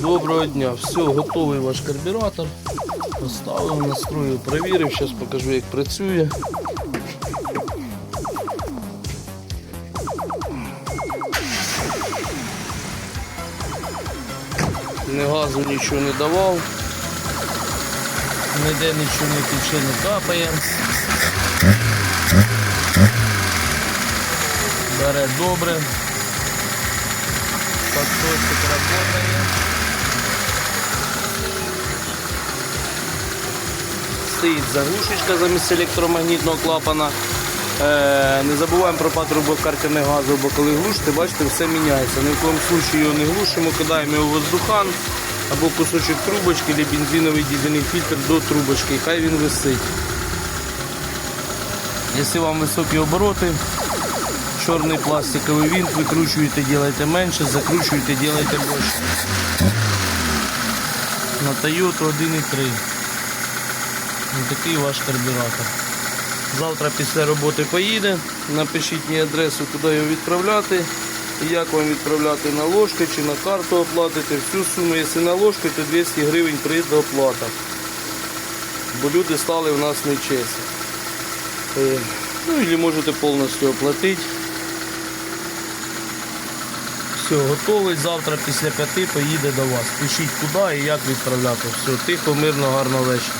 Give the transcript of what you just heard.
Доброго дня, все, готовий ваш карбюратор. Поставив, настрою, перевірив, зараз покажу як працює. Ні газу нічого не давав. Ніде нічого не тече, не капає. Бере добре. Подсосик работає. Стоїть заглушечка замість електромагнітного клапана. Е, не забуваємо про патрубок картерне газу, бо коли глушите, бачите, все міняється. Ні в коєму случаю його не глушимо, кидаємо його в воздухан або кусочок трубочки, або бензиновий дизельний фільтр до трубочки, хай він висить. Якщо вам високі обороти, чорний пластиковий винт, викручуєте, ділайте менше, закручуєте, ділайте більше. На Toyota 1.3. Ось такий ваш карбюратор. Завтра після роботи поїде. Напишіть мені адресу, куди його відправляти. І як вам відправляти на ложки чи на карту оплатити. Всю суму, якщо на ложки, то 200 гривень прийде оплата. Бо люди стали в нас нечесні. Е, Ну или можете повністю оплатити. Все, готовий. Завтра після п'яти поїде до вас. Пишіть куди і як відправляти. Все, тихо, мирно, гарного вечора.